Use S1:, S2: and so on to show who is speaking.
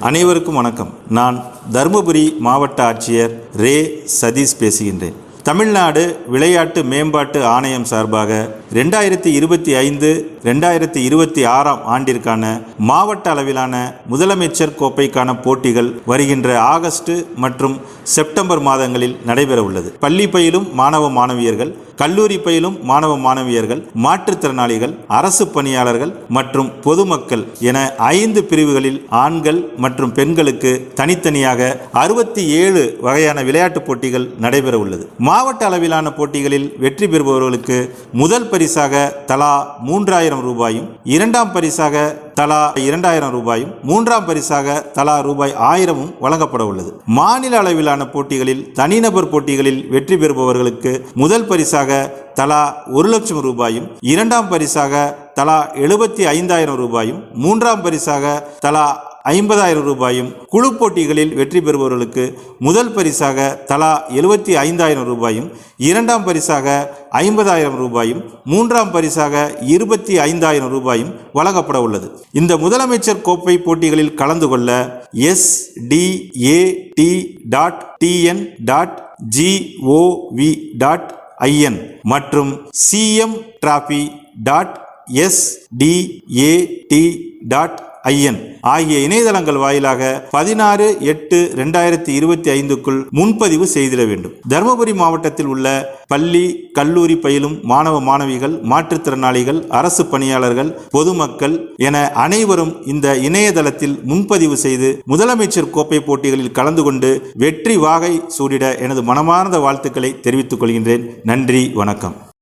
S1: அனைவருக்கும் வணக்கம். நான் தருமபுரி மாவட்ட ஆட்சியர் ரே. சதீஷ் பேசுகின்றேன். தமிழ்நாடு விளையாட்டு மேம்பாட்டு ஆணையம் சார்பாக ரெண்டாயிரத்தி இருபத்தி ஐந்து ரெண்டாயிரத்தி இருபத்தி ஆறாம் ஆண்டிற்கான மாவட்ட அளவிலான முதலமைச்சர் கோப்பைக்கான போட்டிகள் வருகின்ற ஆகஸ்ட் மற்றும் செப்டம்பர் மாதங்களில் நடைபெற உள்ளது பள்ளி பயிலும் மாணவ மாணவியர்கள் கல்லூரி பயிலும் மாணவ மாணவியர்கள் மாற்றுத்திறனாளிகள் அரசு பணியாளர்கள் மற்றும் பொதுமக்கள் என ஐந்து பிரிவுகளில் ஆண்கள் மற்றும் பெண்களுக்கு தனித்தனியாக அறுபத்தி ஏழு வகையான விளையாட்டுப் போட்டிகள் நடைபெற உள்ளது மாவட்ட அளவிலான போட்டிகளில் வெற்றி பெறுபவர்களுக்கு முதல் பரிசாக தலா மூன்றாயிரம் ரூபாயும் இரண்டாம் பரிசாக தலா இரண்டாயிரம் ரூபாயும் மூன்றாம் பரிசாக தலா ரூபாய் ஆயிரமும் வழங்கப்பட உள்ளது. மாநில அளவிலான போட்டிகளில் தனிநபர் போட்டிகளில் வெற்றி பெறுபவர்களுக்கு முதல் பரிசாக தலா ஒரு லட்சம் ரூபாயும் இரண்டாம் பரிசாக தலா எழுபத்தி ஐந்தாயிரம் ரூபாயும் மூன்றாம் பரிசாக தலா ஐம்பதாயிரம் ரூபாயும் குழு போட்டிகளில் வெற்றி பெறுபவர்களுக்கு முதல் பரிசாக தலா எழுபத்தி ஐந்தாயிரம் ரூபாயும் இரண்டாம் பரிசாக ஐம்பதாயிரம் ரூபாயும் மூன்றாம் பரிசாக இருபத்தி ஐந்தாயிரம் ரூபாயும் வழங்கப்பட உள்ளது. இந்த முதலமைச்சர் கோப்பை போட்டிகளில் கலந்து கொள்ள S D A T dot TN dot GOV dot IN மற்றும் CM trophy dot SDAT dot IN ஆகிய இணையதளங்கள் வாயிலாக பதினாறு எட்டு ரெண்டாயிரத்தி இருபத்தி ஐந்துக்குள் முன்பதிவு செய்திட வேண்டும். தருமபுரி மாவட்டத்தில் உள்ள பள்ளி கல்லூரி பயிலும் மாணவ மாணவிகள் மாற்றுத்திறனாளிகள் அரசு பணியாளர்கள் பொதுமக்கள் என அனைவரும் இந்த இணையதளத்தில் முன்பதிவு செய்து முதலமைச்சர் கோப்பை போட்டிகளில் கலந்து கொண்டு வெற்றி வாகை சூடிட எனது மனமார்ந்த வாழ்த்துக்களை தெரிவித்துக் கொள்கின்றேன். நன்றி வணக்கம்.